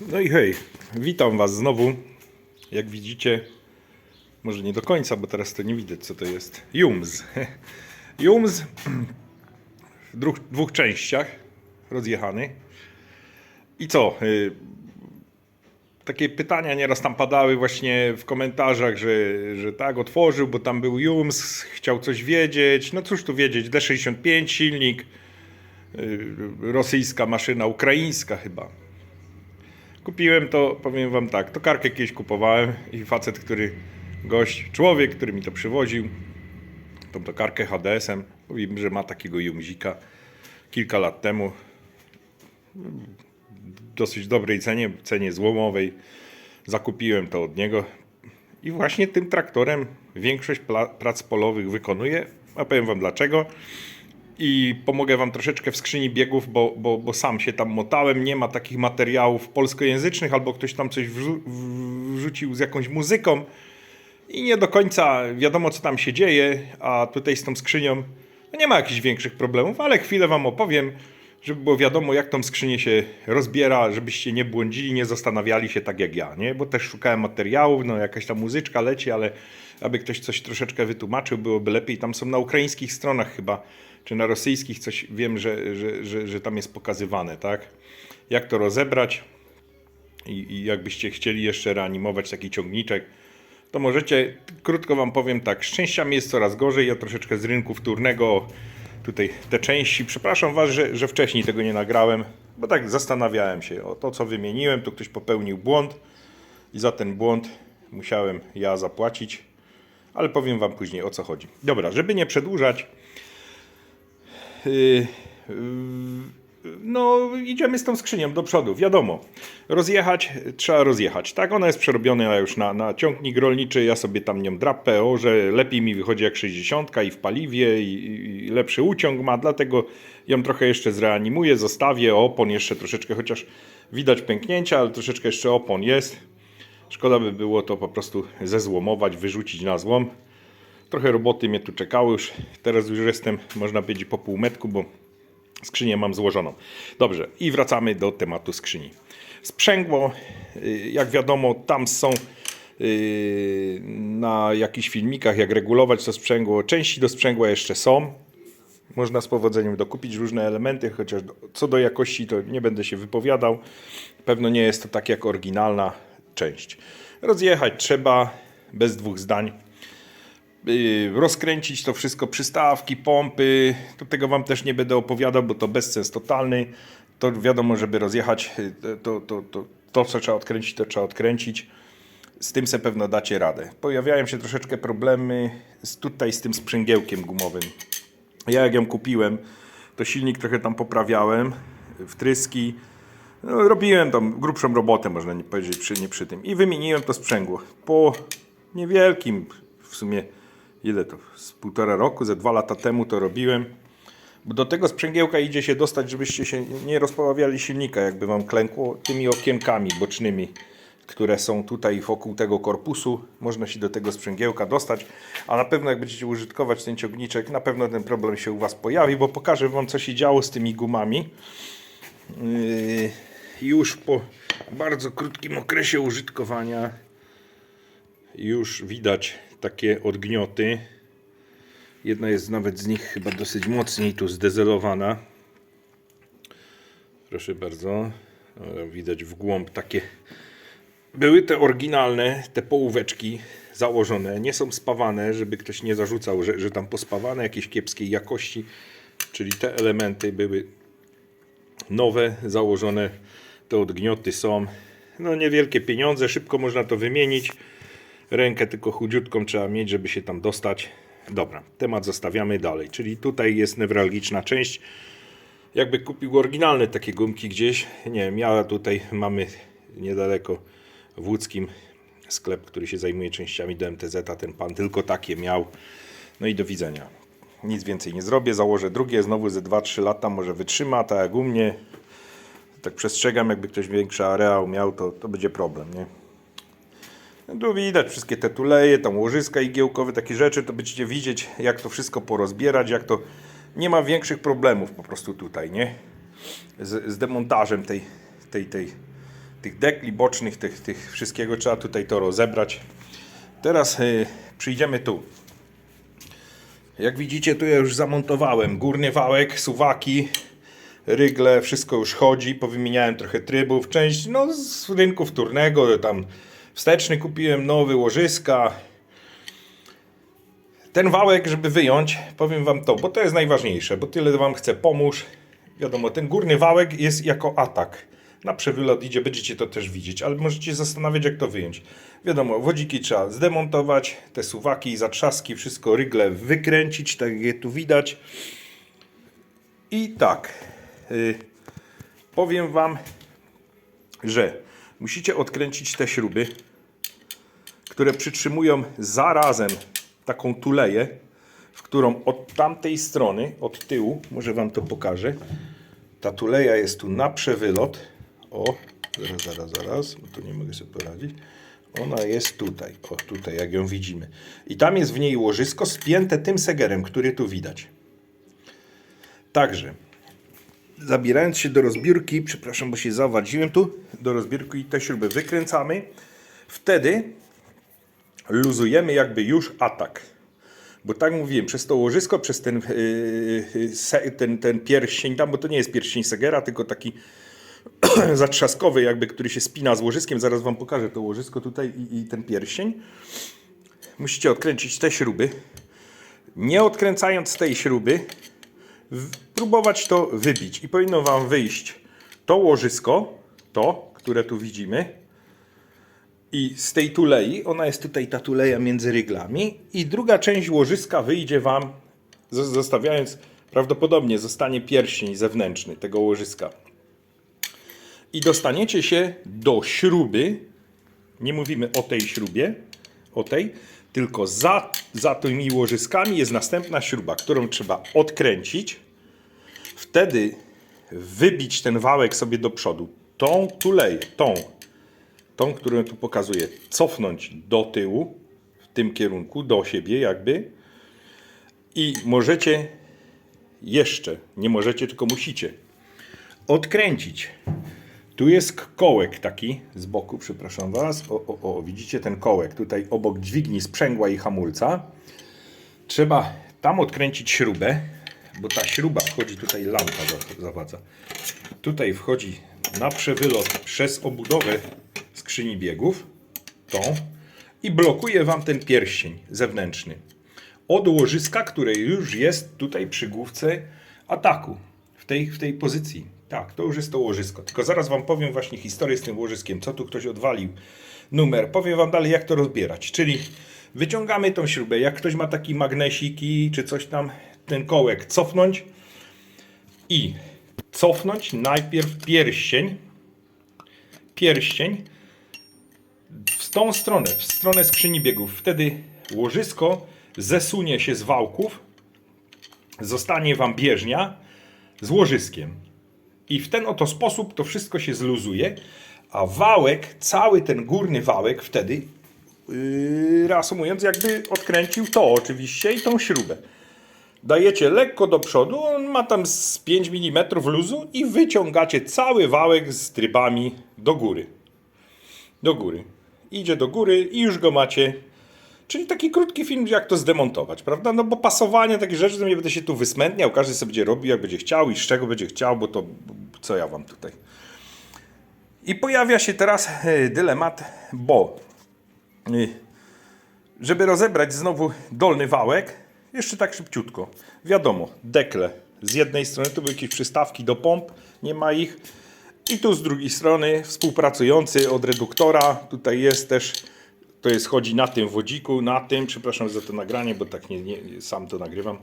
No i hej, witam Was znowu. Jak widzicie, może nie do końca, bo teraz to nie widać co to jest. Jums. Jums w dwóch, dwóch częściach rozjechany. I co? y, Takie pytania nieraz tam padały właśnie w komentarzach, że, że tak, otworzył, bo tam był Jums, chciał coś wiedzieć. No cóż tu wiedzieć, D65 silnik, y, rosyjska maszyna, ukraińska chyba. Kupiłem to, powiem wam tak, to karkę kiedyś kupowałem i facet, który, gość, człowiek, który mi to przywoził, tą to karkę HDS-em, mówił, że ma takiego jumzika kilka lat temu, w dosyć dobrej cenie, cenie złomowej, zakupiłem to od niego i właśnie tym traktorem większość prac polowych wykonuję, a powiem wam dlaczego i pomogę Wam troszeczkę w skrzyni biegów, bo, bo, bo sam się tam motałem. Nie ma takich materiałów polskojęzycznych, albo ktoś tam coś wrzu- wrzucił z jakąś muzyką i nie do końca wiadomo, co tam się dzieje. A tutaj z tą skrzynią no nie ma jakichś większych problemów, ale chwilę Wam opowiem, żeby było wiadomo, jak tą skrzynię się rozbiera, żebyście nie błądzili, nie zastanawiali się tak jak ja, nie? Bo też szukałem materiałów, no jakaś tam muzyczka leci, ale aby ktoś coś troszeczkę wytłumaczył, byłoby lepiej. Tam są na ukraińskich stronach chyba, czy na rosyjskich coś wiem, że, że, że, że tam jest pokazywane, tak? Jak to rozebrać i, i jakbyście chcieli jeszcze reanimować taki ciągniczek, to możecie, krótko Wam powiem tak, z częściami jest coraz gorzej, ja troszeczkę z rynku wtórnego, tutaj te części, przepraszam Was, że, że wcześniej tego nie nagrałem, bo tak zastanawiałem się, o to co wymieniłem, to ktoś popełnił błąd i za ten błąd musiałem ja zapłacić, ale powiem Wam później o co chodzi. Dobra, żeby nie przedłużać, no, idziemy z tą skrzynią do przodu, wiadomo. Rozjechać, trzeba rozjechać. Tak, ona jest przerobiona już na, na ciągnik rolniczy. Ja sobie tam nią drapę, o, że lepiej mi wychodzi jak 60 i w paliwie, i, i lepszy uciąg ma, dlatego ją trochę jeszcze zreanimuję, zostawię opon jeszcze troszeczkę, chociaż widać pęknięcia, ale troszeczkę jeszcze opon jest. Szkoda by było to po prostu zezłomować, wyrzucić na złom. Trochę roboty mnie tu czekały już. Teraz już jestem, można powiedzieć, po półmetku, bo skrzynię mam złożoną. Dobrze, i wracamy do tematu skrzyni. Sprzęgło, y, jak wiadomo, tam są y, na jakichś filmikach, jak regulować to sprzęgło. Części do sprzęgła jeszcze są. Można z powodzeniem dokupić różne elementy, chociaż co do jakości to nie będę się wypowiadał. Pewno nie jest to tak jak oryginalna część. Rozjechać trzeba bez dwóch zdań rozkręcić to wszystko, przystawki, pompy. To tego wam też nie będę opowiadał, bo to bezsens totalny. To wiadomo, żeby rozjechać, yy, to, to, to, to co trzeba odkręcić, to trzeba odkręcić. Z tym se pewno dacie radę. Pojawiają się troszeczkę problemy z, tutaj z tym sprzęgiełkiem gumowym. Ja jak ją kupiłem, to silnik trochę tam poprawiałem, wtryski. No, robiłem tam grubszą robotę, można nie powiedzieć, przy, nie przy tym. I wymieniłem to sprzęgło. Po niewielkim, w sumie, ile to? Z półtora roku, ze dwa lata temu to robiłem. Bo do tego sprzęgiełka idzie się dostać, żebyście się nie rozpoławiali silnika, jakby wam klękło tymi okienkami bocznymi, które są tutaj wokół tego korpusu. Można się do tego sprzęgiełka dostać, a na pewno jak będziecie użytkować ten ciągniczek, na pewno ten problem się u was pojawi, bo pokażę wam co się działo z tymi gumami. Yy, już po bardzo krótkim okresie użytkowania już widać takie odgnioty. Jedna jest nawet z nich chyba dosyć mocniej tu zdezelowana. Proszę bardzo. Widać w głąb takie. Były te oryginalne, te połóweczki założone. Nie są spawane, żeby ktoś nie zarzucał, że, że tam pospawane jakieś kiepskiej jakości. Czyli te elementy były nowe, założone. Te odgnioty są. No niewielkie pieniądze, szybko można to wymienić. Rękę tylko chudziutką trzeba mieć, żeby się tam dostać. Dobra, temat zostawiamy dalej. Czyli tutaj jest newralgiczna część. Jakby kupił oryginalne takie gumki gdzieś, nie wiem, ja tutaj mamy niedaleko w łódzkim sklep, który się zajmuje częściami do MTZ, a ten pan tylko takie miał. No i do widzenia. Nic więcej nie zrobię, założę drugie, znowu ze 2-3 lata może wytrzyma, tak jak u mnie. Tak przestrzegam, jakby ktoś większy areał miał, to, to będzie problem, nie? Tu widać wszystkie te tuleje, tam łożyska igiełkowe, takie rzeczy, to będziecie widzieć, jak to wszystko porozbierać, jak to... Nie ma większych problemów po prostu tutaj, nie? Z, z demontażem tej, tej, tej, tych dekli bocznych, tych, tych wszystkiego trzeba tutaj to rozebrać. Teraz y, przyjdziemy tu. Jak widzicie, tu ja już zamontowałem górny wałek, suwaki, rygle, wszystko już chodzi. Powymieniałem trochę trybów, część no, z rynku wtórnego, tam wsteczny kupiłem, nowy, łożyska. Ten wałek, żeby wyjąć, powiem Wam to, bo to jest najważniejsze, bo tyle Wam chcę pomóż. Wiadomo, ten górny wałek jest jako atak. Na przewylot idzie, będziecie to też widzieć, ale możecie zastanawiać, jak to wyjąć. Wiadomo, wodziki trzeba zdemontować, te suwaki, zatrzaski, wszystko, rygle wykręcić, tak jak tu widać. I tak, y, powiem Wam, że musicie odkręcić te śruby, które przytrzymują zarazem taką tuleję, w którą od tamtej strony, od tyłu, może Wam to pokażę, ta tuleja jest tu na przewylot. O, zaraz, zaraz, zaraz, bo tu nie mogę sobie poradzić. Ona jest tutaj, o tutaj, jak ją widzimy. I tam jest w niej łożysko spięte tym segerem, który tu widać. Także, zabierając się do rozbiórki, przepraszam, bo się zawadziłem tu, do rozbiórki te śruby wykręcamy. Wtedy luzujemy jakby już atak. Bo tak mówiłem, przez to łożysko, przez ten, yy, ten, ten pierścień tam, bo to nie jest pierścień Segera, tylko taki zatrzaskowy jakby, który się spina z łożyskiem. Zaraz Wam pokażę to łożysko tutaj i, i ten pierścień. Musicie odkręcić te śruby. Nie odkręcając tej śruby, próbować to wybić. I powinno Wam wyjść to łożysko, to, które tu widzimy, i z tej tulei, ona jest tutaj ta tuleja między ryglami i druga część łożyska wyjdzie Wam, zo- zostawiając, prawdopodobnie zostanie pierścień zewnętrzny tego łożyska. I dostaniecie się do śruby, nie mówimy o tej śrubie, o tej, tylko za, za tymi łożyskami jest następna śruba, którą trzeba odkręcić, wtedy wybić ten wałek sobie do przodu, tą tuleję, tą, tą, którą tu pokazuję, cofnąć do tyłu, w tym kierunku, do siebie jakby. I możecie jeszcze, nie możecie, tylko musicie, odkręcić. Tu jest kołek taki z boku, przepraszam Was. O, o, o, widzicie ten kołek tutaj obok dźwigni sprzęgła i hamulca. Trzeba tam odkręcić śrubę, bo ta śruba wchodzi tutaj, lampa za- zawadza. Tutaj wchodzi na przewylot przez obudowę skrzyni biegów, tą, i blokuje Wam ten pierścień zewnętrzny. Od łożyska, które już jest tutaj przy główce ataku, w tej, w tej pozycji. Tak, to już jest to łożysko. Tylko zaraz Wam powiem właśnie historię z tym łożyskiem, co tu ktoś odwalił, numer. Powiem Wam dalej, jak to rozbierać. Czyli wyciągamy tą śrubę, jak ktoś ma taki magnesiki, czy coś tam, ten kołek cofnąć i cofnąć najpierw pierścień, pierścień w tą stronę, w stronę skrzyni biegów. Wtedy łożysko zesunie się z wałków, zostanie Wam bieżnia z łożyskiem. I w ten oto sposób to wszystko się zluzuje, a wałek, cały ten górny wałek wtedy, yy, reasumując, jakby odkręcił to oczywiście i tą śrubę. Dajecie lekko do przodu, on ma tam z 5 mm luzu i wyciągacie cały wałek z trybami do góry. Do góry. Idzie do góry i już go macie. Czyli taki krótki film, jak to zdemontować, prawda? No bo pasowanie, takie rzeczy, to nie będę się tu wysmętniał, każdy sobie będzie robił jak będzie chciał i z czego będzie chciał, bo to co ja wam tutaj. I pojawia się teraz e, dylemat, bo e, żeby rozebrać znowu dolny wałek, jeszcze tak szybciutko. Wiadomo, dekle. Z jednej strony tu były jakieś przystawki do pomp, nie ma ich. I tu z drugiej strony współpracujący od reduktora. Tutaj jest też, to jest chodzi na tym wodziku, na tym, przepraszam za to nagranie, bo tak nie, nie sam to nagrywam.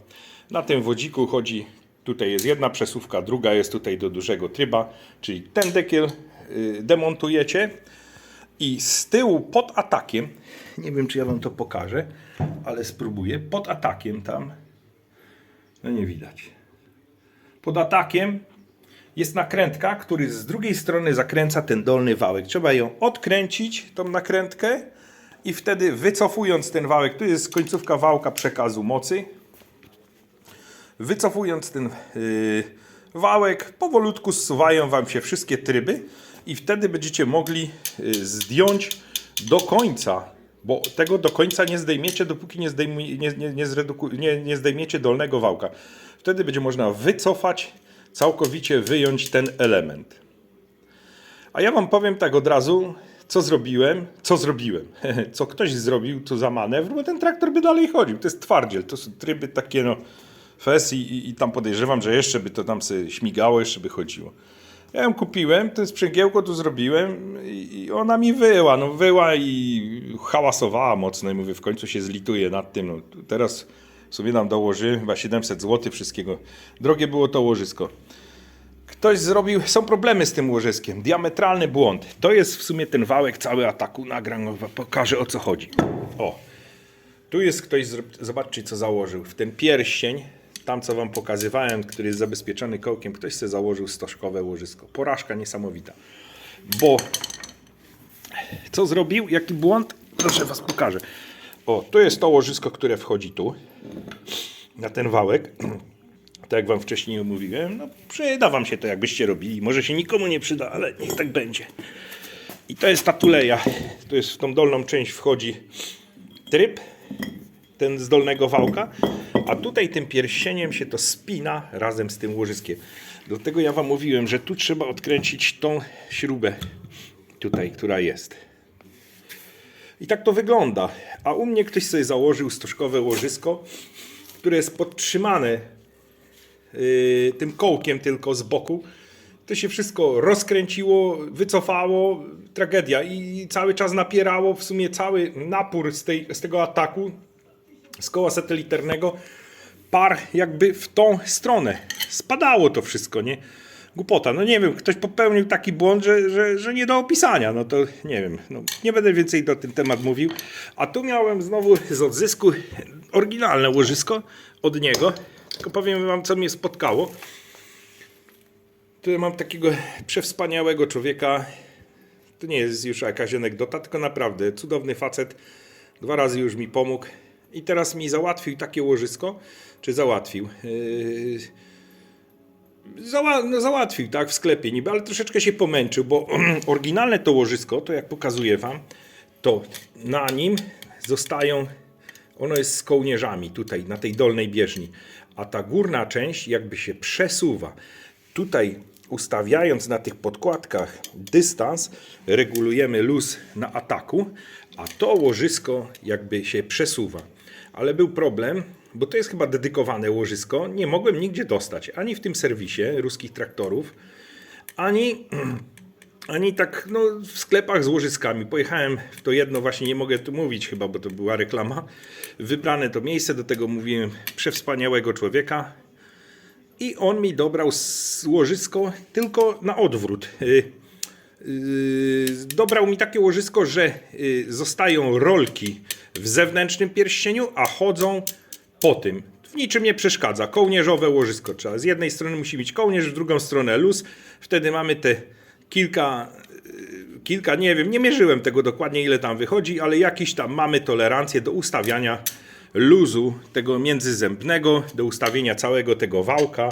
Na tym wodziku chodzi, tutaj jest jedna przesuwka, druga jest tutaj do dużego tryba, czyli ten dekiel y, demontujecie i z tyłu pod atakiem, nie wiem czy ja wam to pokażę, ale spróbuję, pod atakiem tam, no nie widać. Pod atakiem jest nakrętka, który z drugiej strony zakręca ten dolny wałek. Trzeba ją odkręcić, tą nakrętkę i wtedy wycofując ten wałek, tu jest końcówka wałka przekazu mocy, wycofując ten yy, wałek, powolutku zsuwają Wam się wszystkie tryby i wtedy będziecie mogli y, zdjąć do końca, bo tego do końca nie zdejmiecie, dopóki nie, zdejmuje, nie, nie, nie, nie, nie zdejmiecie dolnego wałka. Wtedy będzie można wycofać, całkowicie wyjąć ten element. A ja wam powiem tak od razu, co zrobiłem, co zrobiłem, co ktoś zrobił tu za manewr, bo ten traktor by dalej chodził. To jest twardziel, to są tryby takie no fes i, i, i tam podejrzewam, że jeszcze by to tam sobie śmigało, jeszcze by chodziło. Ja ją kupiłem, to sprzęgiełko tu zrobiłem i, ona mi wyła, no wyła i hałasowała mocno i mówię, w końcu się zlituję nad tym, no teraz sobie nam dołoży chyba 700 zł wszystkiego. Drogie było to łożysko. Ktoś zrobił, są problemy z tym łożyskiem, diametralny błąd. To jest w sumie ten wałek cały ataku, nagram, pokażę o co chodzi. O, tu jest ktoś, zobaczcie co założył. W ten pierścień, tam co wam pokazywałem, który jest zabezpieczony kołkiem, ktoś sobie założył stożkowe łożysko. Porażka niesamowita. Bo co zrobił? Jaki błąd? Proszę was pokażę. O, to jest to łożysko, które wchodzi tu, na ten wałek. Tak jak wam wcześniej mówiłem, no przyda wam się to, jakbyście robili. Może się nikomu nie przyda, ale niech tak będzie. I to jest ta tuleja. To jest w tą dolną część wchodzi tryb, ten z dolnego wałka, a tutaj tym pierścieniem się to spina razem z tym łożyskiem. Dlatego ja wam mówiłem, że tu trzeba odkręcić tą śrubę tutaj, która jest. I tak to wygląda. A u mnie ktoś sobie założył stożkowe łożysko, które jest podtrzymane tym kołkiem tylko z boku. To się wszystko rozkręciło, wycofało, tragedia i cały czas napierało w sumie cały napór z, tej, z tego ataku z koła satelitarnego par jakby w tą stronę. Spadało to wszystko, nie? Głupota. No nie wiem, ktoś popełnił taki błąd, że, że, że nie do opisania. No to nie wiem. No, nie będę więcej na ten temat mówił. A tu miałem znowu z odzysku oryginalne łożysko od niego. Tylko powiem wam, co mnie spotkało. Tu mam takiego przewspaniałego człowieka. To nie jest już jakaś anegdota, tylko naprawdę cudowny facet. Dwa razy już mi pomógł. I teraz mi załatwił takie łożysko. Czy załatwił? Yy... Zała no załatwił, tak, w sklepie niby, ale troszeczkę się pomęczył, bo oryginalne to łożysko, to jak pokazuję wam, to na nim zostają, ono jest z kołnierzami tutaj, na tej dolnej bieżni, a ta górna część jakby się przesuwa. Tutaj ustawiając na tych podkładkach dystans, regulujemy luz na ataku, a to łożysko jakby się przesuwa. Ale był problem, bo to jest chyba dedykowane łożysko. Nie mogłem nigdzie dostać, ani w tym serwisie ruskich traktorów, ani, ani tak no, w sklepach z łożyskami. Pojechałem w to jedno, właśnie nie mogę tu mówić chyba, bo to była reklama. Wybrane to miejsce, do tego mówiłem przewspaniałego człowieka. I on mi dobrał łożysko tylko na odwrót. Y, Yy, dobrał mi takie łożysko, że yy, zostają rolki w zewnętrznym pierścieniu, a chodzą po tym. W niczym nie przeszkadza. Kołnierzowe łożysko trzeba. Z jednej strony musi być kołnierz, w drugą stronę luz. Wtedy mamy te kilka, yy, kilka, nie wiem, nie mierzyłem tego dokładnie ile tam wychodzi, ale jakiś tam mamy tolerancję do ustawiania luzu tego międzyzębnego, do ustawienia całego tego wałka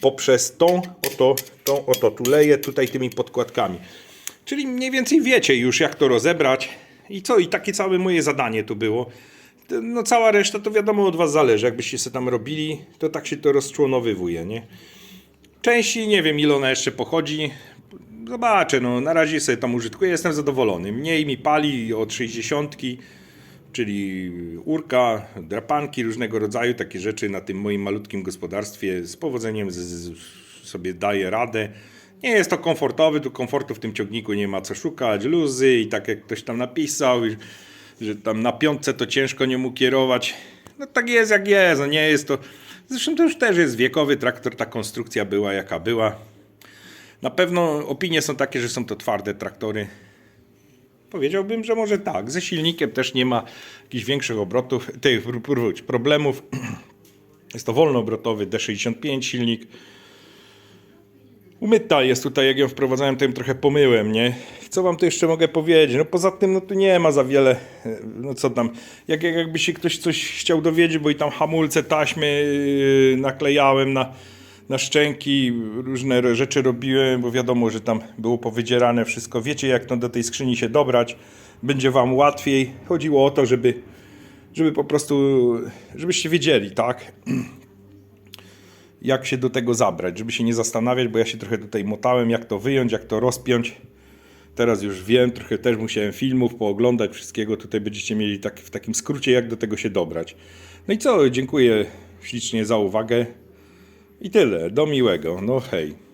poprzez tą oto, tą oto tuleję tutaj tymi podkładkami. Czyli mniej więcej wiecie już jak to rozebrać i co, i takie całe moje zadanie tu było. No cała reszta to wiadomo od was zależy, jakbyście sobie tam robili, to tak się to rozczłonowywuje, nie? Części nie wiem ile ona jeszcze pochodzi. Zobaczę, no na razie sobie tam użytkuję, jestem zadowolony. Mniej mi pali od 60, czyli urka, drapanki różnego rodzaju, takie rzeczy na tym moim malutkim gospodarstwie z powodzeniem z, z, sobie daję radę. Nie jest to komfortowy, tu komfortu w tym ciągniku nie ma co szukać, luzy i tak jak ktoś tam napisał, że tam na piątce to ciężko nie mu kierować. No tak jest jak jest, no nie jest to... Zresztą to już też jest wiekowy traktor, ta konstrukcja była jaka była. Na pewno opinie są takie, że są to twarde traktory. Powiedziałbym, że może tak. Ze silnikiem też nie ma jakichś większych obrotów, tych pr- pr- problemów. Jest to wolnoobrotowy D65 silnik. Umyta jest tutaj, jak ją wprowadzałem, ją trochę pomyłem, nie? Co wam tu jeszcze mogę powiedzieć? No poza tym, no tu nie ma za wiele, e, no co tam, jak jakby się ktoś coś chciał dowiedzieć, bo i tam hamulce, taśmy yy, naklejałem na, na szczęki, różne rzeczy robiłem, bo wiadomo, że tam było powydzierane wszystko. Wiecie, jak to do tej skrzyni się dobrać, będzie wam łatwiej. Chodziło o to, żeby, żeby po prostu, żebyście wiedzieli, tak? Jak się do tego zabrać, żeby się nie zastanawiać, bo ja się trochę tutaj motałem, jak to wyjąć, jak to rozpiąć. Teraz już wiem, trochę też musiałem filmów pooglądać, wszystkiego tutaj będziecie mieli tak, w takim skrócie, jak do tego się dobrać. No i co, dziękuję ślicznie za uwagę i tyle, do miłego, no hej.